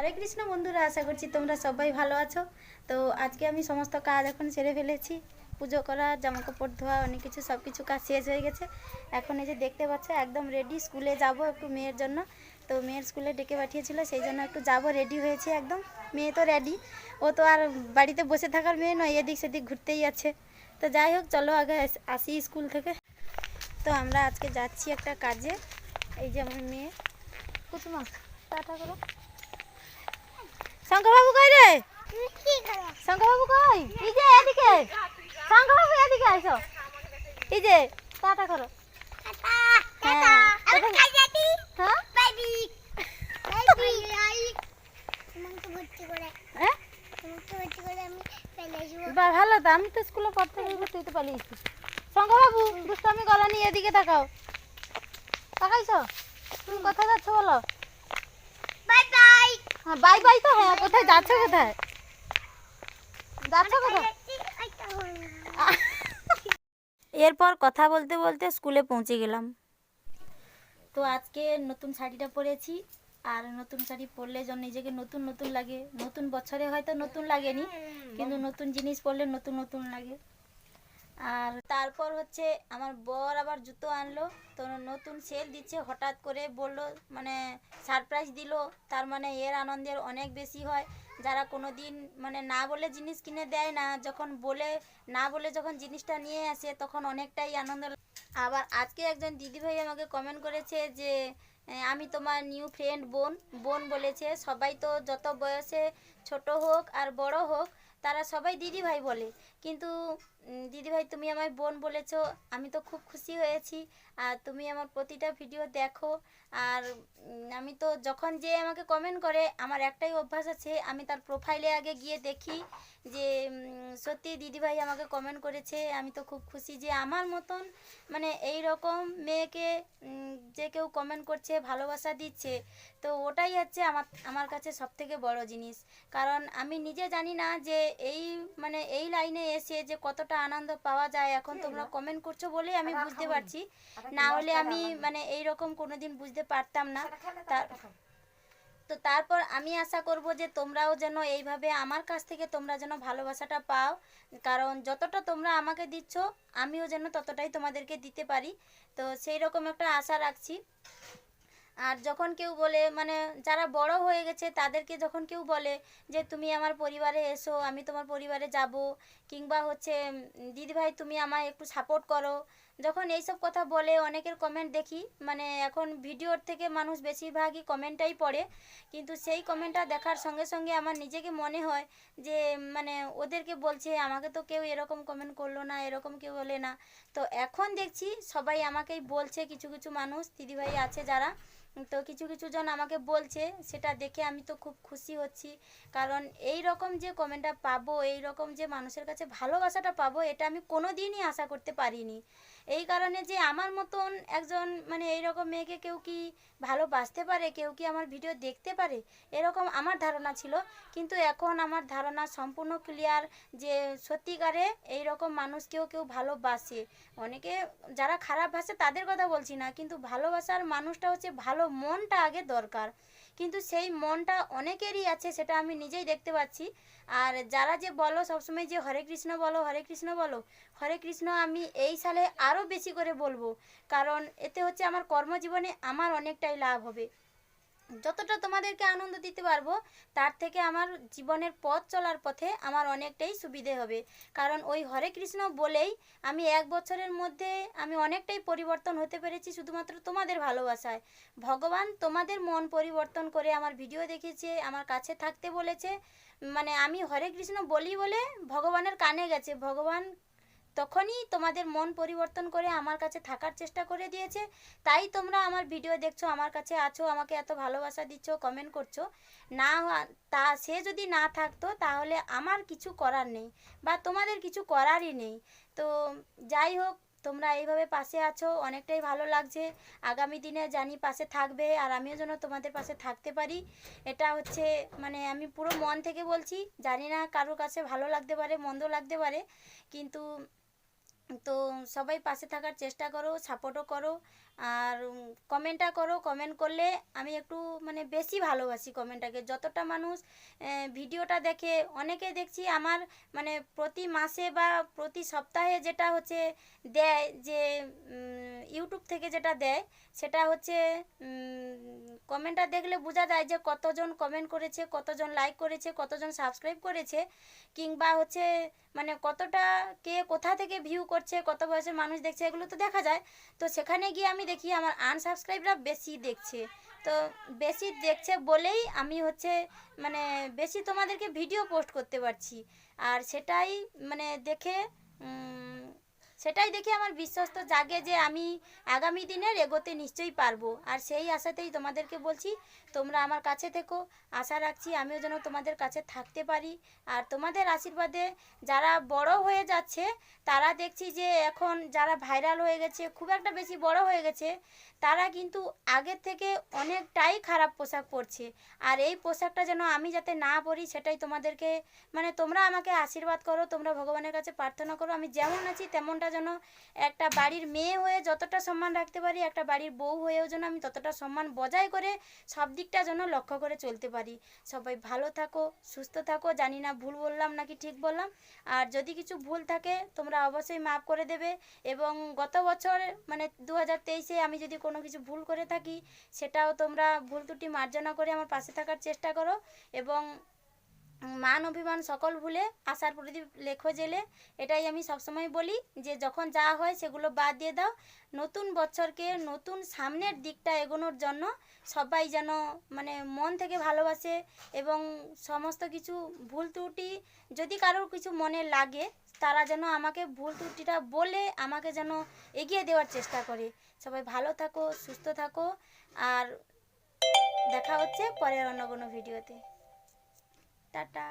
হরে কৃষ্ণ বন্ধুরা, আশা করছি তোমরা সবাই ভালো আছো। তো আজকে আমি সমস্ত কাজ এখন সেরে ফেলেছি। পুজো করা জামা কাপড় ধোয়া, অনেক কিছু সব কিছু কাজ শেষ হয়ে গেছে। এখন এই যে দেখতে পাচ্ছ, একদম রেডি স্কুলে যাব একটু মেয়ের জন্য। তো মেয়ের স্কুলে ডেকে পাঠিয়েছিল, সেই জন্য একটু যাব রেডি হয়েছে একদম। মেয়ে তো রেডি ও তো আর বাড়িতে বসে থাকার মেয়ে নয়, এদিক সেদিক ঘুরতেই আছে। তো যাই হোক, চলো আগে আসি স্কুল থেকে। তো আমরা আজকে যাচ্ছি একটা কাজে, এই যে আমার মেয়ে। কুসুমা টাটা করো। শঙ্করবাবু কই রে? শঙ্করবাবু কই? এই যে এদিকে। শঙ্করবাবু এদিকে আসো এই যে টাটা করো। হ্যাঁ, হ্যাঁ? হ্যাঁ? ভালো তো আমি তো স্কুলে পড়তে গেলে তুই তো পালিয়েছিস শঙ্করবাবু দুষ্টামি গলা নিয়ে এদিকে তাকাও। তাকাইছো? তুমি কোথায় যাচ্ছ বলো? বাই বাই তো হ্যাঁ কোথায় কোথায়? কোথায়? এরপর কথা বলতে বলতে স্কুলে পৌঁছে গেলাম। তো আজকে নতুন শাড়িটা পরেছি, আর নতুন শাড়ি পরলে যেন নিজেকে নতুন নতুন লাগে। নতুন বছরে হয়তো নতুন লাগেনি, কিন্তু নতুন জিনিস পরলে নতুন নতুন লাগে। আর তারপর হচ্ছে আমার বর আবার জুতো আনলো। তো নতুন সেল দিচ্ছে, হঠাৎ করে বলল মানে সারপ্রাইজ দিল। তার মানে এর আনন্দের অনেক বেশি হয়। যারা কোনো দিন মানে না বলে জিনিস কিনে দেয় না, যখন বলে, না বলে যখন জিনিসটা নিয়ে আসে, তখন অনেকটাই আনন্দ আবার আজকে একজন দিদিভাই আমাকে কমেন্ট করেছে যে আমি তোমার নিউ ফ্রেন্ড বোন। বোন বলেছে, সবাই তো যত বয়সে ছোট হোক আর বড় হোক তারা সবাই দিদিভাই বলে। কিন্তু দিদিভাই তুমি আমায় বোন বলেছ, আমি তো খুব খুশি হয়েছি। আর তুমি আমার প্রতিটা ভিডিও দেখো। আর আমি তো যখন যে আমাকে কমেন্ট করে, আমার একটাই অভ্যাস আছে, আমি তার প্রোফাইলে আগে গিয়ে দেখি যে সত্যি দিদিভাই আমাকে কমেন্ট করেছে। আমি তো খুব খুশি যে আমার মতন মানে এই রকম মেয়েকে যে কেউ কমেন্ট করছে, ভালোবাসা দিচ্ছে, তো ওটাই হচ্ছে আমার আমার কাছে সব থেকে বড় জিনিস। কারণ আমি নিজে জানি না যে এই মানে এই লাইনে এসে যে কতটা আনন্দ পাওয়া যায় এখন তোমরা কমেন্ট করছ বলেই আমি বুঝতে পারছি। না হলে আমি মানে এই রকম কোনোদিন বুঝতে পারতাম না। তা- তো তারপর আমি আশা করব যে তোমরাও যেন এইভাবে আমার কাছ থেকে তোমরা যেন ভালোবাসাটা পাও। কারণ যতটা তোমরা আমাকে দিচ্ছ আমিও যেন ততটাই তোমাদেরকে দিতে পারি। তো সেই রকম একটা আশা রাখছি। আর যখন কেউ বলে মানে যারা বড় হয়ে গেছে তাদেরকে যখন কেউ বলে যে, তুমি আমার পরিবারে এসো, আমি তোমার পরিবারে যাব, কিংবা হচ্ছে দিদিভাই তুমি আমায় একটু সাপোর্ট করো, যখন এইসব কথা বলে, অনেকের কমেন্ট দেখি মানে এখন ভিডিওর থেকে মানুষ বেশিরভাগই কমেন্টটাই পড়ে, কিন্তু সেই কমেন্টটা দেখার সঙ্গে সঙ্গে আমার নিজেকে মনে হয় যে মানে ওদেরকে বলছে, আমাকে তো কেউ এরকম কমেন্ট করল না, এরকম কেউ বলে না। তো এখন দেখছি সবাই আমাকেই বলছে, কিছু কিছু মানুষ দিদিভাই আছে যারা তো কিছু কিছু জন আমাকে বলছে, সেটা দেখে আমি তো খুব খুশি হচ্ছি। কারণ এই রকম যে কমেন্টটা পাবো, এই রকম যে মানুষের কাছে ভালোবাসাটা পাবো, এটা আমি কোনো দিনই আশা করতে পারিনি। এই কারণে যে আমার মতন একজন মানে এই রকম মেয়েকে কেউ কি ভালোবাসতে পারে, কেউ কি আমার ভিডিও দেখতে পারে, এরকম আমার ধারণা ছিল। কিন্তু এখন আমার ধারণা সম্পূর্ণ ক্লিয়ার যে সত্যিকারে এই রকম মানুষকেও কেউ ভালোবাসে। অনেকে যারা খারাপ ভাসে তাদের কথা বলছি না, কিন্তু ভালোবাসার মানুষটা হচ্ছে ভালো মনটা আগে দরকার। কিন্তু সেই মনটা অনেকেরই আছে, সেটা আমি নিজেই দেখতে পাচ্ছি। আর যারা যে বলো, সবসময় যে হরে কৃষ্ণ বলো, হরে কৃষ্ণ বলো, হরে কৃষ্ণ আমি এই সালে আরও বেশি করে বলব। কারণ এতে হচ্ছে আমার কর্মজীবনে আমার অনেকটাই লাভ হবে। যতটা তোমাদেরকে আনন্দ দিতে পারব, তার থেকে আমার জীবনের পথ চলার পথে আমার অনেকটাই সুবিধে হবে। কারণ ওই হরে কৃষ্ণ বলেই আমি এক বছরের মধ্যে আমি অনেকটাই পরিবর্তন হতে পেরেছি শুধুমাত্র তোমাদের ভালোবাসায়। ভগবান তোমাদের মন পরিবর্তন করে আমার ভিডিও দেখেছে, আমার কাছে থাকতে বলেছে। মানে আমি হরে কৃষ্ণ বলি বলে ভগবানের কানে গেছে। ভগবান তখনই তোমাদের মন পরিবর্তন করে আমার কাছে থাকার চেষ্টা করে দিয়েছে। তাই তোমরা আমার ভিডিও দেখছ, আমার কাছে আছো, আমাকে এত ভালোবাসা দিচ্ছ কমেন্ট করছ। না তা সে যদি না থাকতো তাহলে আমার কিছু করার নেই বা তোমাদের কিছু করারই নেই। তো যাই হোক, তোমরা এইভাবে পাশে আছো, অনেকটাই ভালো লাগছে। আগামী দিনে জানি পাশে থাকবে আর আমিও যেন তোমাদের পাশে থাকতে পারি। এটা হচ্ছে মানে আমি পুরো মন থেকে বলছি, জানি না কারোর কাছে ভালো লাগতে পারে, মন্দ লাগতে পারে, কিন্তু তো সবাই পাশে থাকার চেষ্টা করো সাপোর্টও করো। আর কমেন্টটা করো। কমেন্ট করলে আমি একটু মানে বেশি ভালোবাসি কমেন্টটাকে যতটা মানুষ ভিডিওটা দেখে, অনেকে দেখছি আমার মানে প্রতি মাসে বা প্রতি সপ্তাহে যেটা হচ্ছে দেয় যে ইউটিউব থেকে যেটা দেয়, সেটা হচ্ছে কমেন্টটা দেখলে বোঝা যায় যে কতজন কমেন্ট করেছে, কতজন লাইক করেছে, কতজন সাবস্ক্রাইব করেছে, কিংবা হচ্ছে মানে কতটা কে কোথা থেকে ভিউ করছে, কত বয়সের মানুষ দেখছে, এগুলো তো দেখা যায়। তো সেখানে গিয়ে আমি দেখি আমার আনসাবস্ক্রাইবরা বেশি দেখছে। তো বেশি দেখছে বলেই আমি হচ্ছে মানে বেশি তোমাদেরকে ভিডিও পোস্ট করতে পারছি। আর সেটাই মানে দেখে সেটাই দেখে আমার বিশ্বাস তো জাগে যে আমি আগামী দিনের এগোতে নিশ্চয়ই পারব। আর সেই আশাতেই তোমাদেরকে বলছি, তোমরা আমার কাছে থেকো। আশা রাখছি আমিও যেন তোমাদের কাছে থাকতে পারি। আর তোমাদের আশীর্বাদে যারা বড় হয়ে যাচ্ছে, তারা দেখছি যে এখন যারা ভাইরাল হয়ে গেছে, খুব একটা বেশি বড় হয়ে গেছে, তারা কিন্তু আগের থেকে অনেকটাই খারাপ পোশাক পরছে। আর এই পোশাকটা যেন আমি যাতে না পরি, সেটাই তোমাদেরকে মানে তোমরা আমাকে আশীর্বাদ করো, তোমরা ভগবানের কাছে প্রার্থনা করো। আমি যেমন আছি তেমনটা যেন একটা বাড়ির মেয়ে হয়ে যতটা সম্মান রাখতে পারি, একটা বাড়ির বউ হয়েও যেন আমি ততটা সম্মান বজায় করে সব দিকটা যেন লক্ষ্য করে চলতে পারি। সবাই ভালো থাকো, সুস্থ থাকো, জানি না ভুল বললাম নাকি ঠিক বললাম। আর যদি কিছু ভুল থাকে, তোমরা অবশ্যই মাফ করে দেবে এবং গত বছর মানে দু হাজার তেইশে আমি যদি কোনো কিছু ভুল করে থাকি, সেটাও তোমরা ভুল ত্রুটি মার্জনা করে আমার পাশে থাকার চেষ্টা করো এবং মান অভিমান সকল ভুলে আশার প্রদীপ লেখো জেলে। এটাই আমি সবসময় বলি যে, যখন যা হয় সেগুলো বাদ দিয়ে দাও। নতুন বছরকে নতুন সামনের দিকটা এগোনোর জন্য সবাই যেন মানে মন থেকে ভালোবাসে এবং সমস্ত কিছু ভুল ত্রুটি যদি কারোর কিছু মনে লাগে, তারা যেন আমাকে ভুল ত্রুটিটা বলে আমাকে যেন এগিয়ে দেওয়ার চেষ্টা করে। সবাই ভালো থাকো, সুস্থ থাকো। আর দেখা হচ্ছে পরের অন্য কোনো ভিডিওতে। টাটা